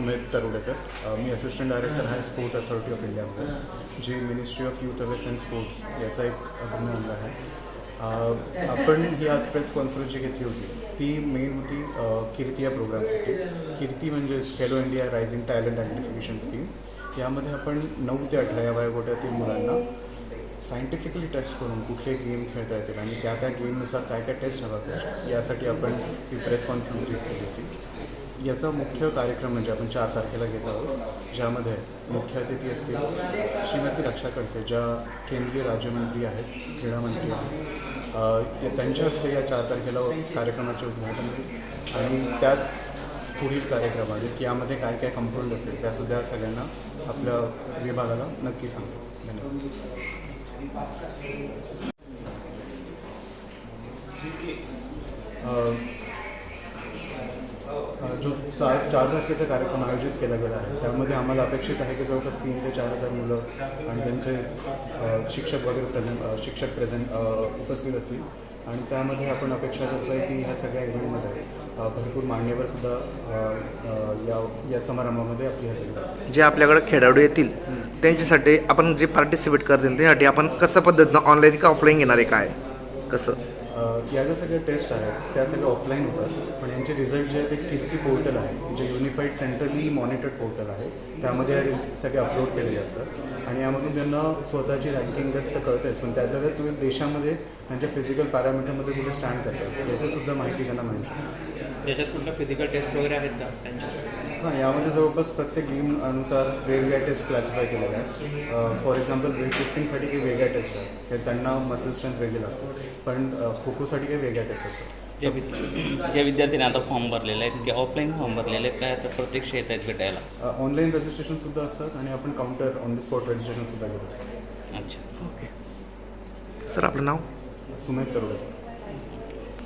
सुमेध तरुडेकर मी assistant director आहे sport authority of इंडियामध्ये जी ministry of youth affairs and sports याचा एक अभिन्न अंग आहे. आपण ही आज प्रेस कॉन्फरन्स जी घेतली होती ती मेन होती कीर्ती या प्रोग्रामसाठी कीर्ती म्हणजे Khelo India rising talent identification scheme यामध्ये आपण नऊ ते अठरा या वयोगटातील मुलांना सायंटिफिकली टेस्ट करून कुठले गेम खेळता येतील आणि त्या त्या गेमनुसार काय काय टेस्ट हव्या यासाठी आपण ही प्रेस कॉन्फरन्स घेतली होती. याचा मुख्य कार्यक्रम म्हणजे आपण चार तारखेला घेत आहोत ज्यामध्ये मुख्य अतिथी असतील श्रीमती रक्षा खडसे ज्या केंद्रीय राज्यमंत्री आहेत क्रीडामंत्री आहेत. त्यांच्या हस्ते या चार तारखेला कार्यक्रमाचे उद्घाटन आणि त्याच पुढील कार्यक्रम की यामध्ये काय काय कंपाऊंड असेल त्यासुद्धा सगळ्यांना आपल्या विभागाला नक्की सांगतो. धन्यवाद. जो चार चार तारखेचा कार्यक्रम आयोजित केला गेला आहे त्यामध्ये आम्हाला अपेक्षित आहे की जवळपास तीन ते चार हजार मुलं आणि त्यांचे शिक्षक वगैरे प्रेझेंट शिक्षक प्रेझेंट उपस्थित असतील. आणि त्यामध्ये आपण अपेक्षा करतो आहे की ह्या सगळ्या इव्हेंटमध्ये भरपूर मान्यवरसुद्धा या या समारंभामध्ये आपली हजेरी जे आपल्याकडे खेळाडू येतील त्यांच्यासाठी आपण जे पार्टिसिपेट करतील त्यासाठी आपण कसं पद्धतीनं ऑनलाईन का ऑफलाईन घेणार आहे काय? कसं? या ज्या सगळ्या टेस्ट आहेत त्या सगळ्या ऑफलाईन होतात. पण यांचे रिझल्ट जे आहे ते कीर्ती पोर्टल आहे जे युनिफाईड सेंट्रली मॉनिटर्ड पोर्टल आहे त्यामध्ये हे सगळे अपलोड केलेले असतात. आणि यामधून त्यांना स्वतःची रँकिंग जास्त कळतेच पण त्यातल्या त्यात तुम्ही देशामध्ये त्यांच्या फिजिकल पॅरामीटरमध्ये कुठे स्टँड करतात याचीसुद्धा माहिती त्यांना मिळू शकते. त्याच्यात कुठल्या फिजिकल टेस्ट वगैरे आहेत का त्यांच्या? हां यामध्ये जवळपास प्रत्येक गेम अनुसार वेगवेगळ्या टेस्ट क्लासिफाय केलेल्या आहेत. फॉर एक्झाम्पल वेट लिफ्टिंगसाठी काही वेगळ्या टेस्ट आहेत. त्यांना मसल स्ट्रेंथ वेगळी लागते. पण खो खोसाठी काही वेगळ्या टेस्ट असतात. जे विद- जे विद्यार्थ्यांनी आता फॉर्म भरलेले आहेत की ऑफलाईन फॉर्म भरलेले आहेत काय तर प्रत्यक्ष येत आहेत भेटायला. ऑनलाईन रजिस्ट्रेशनसुद्धा असतात आणि आपण काउंटर ऑन द स्पॉट रजिस्ट्रेशनसुद्धा घेतो. अच्छा. ओके सर आपलं नाव? सुमेध तरुडे.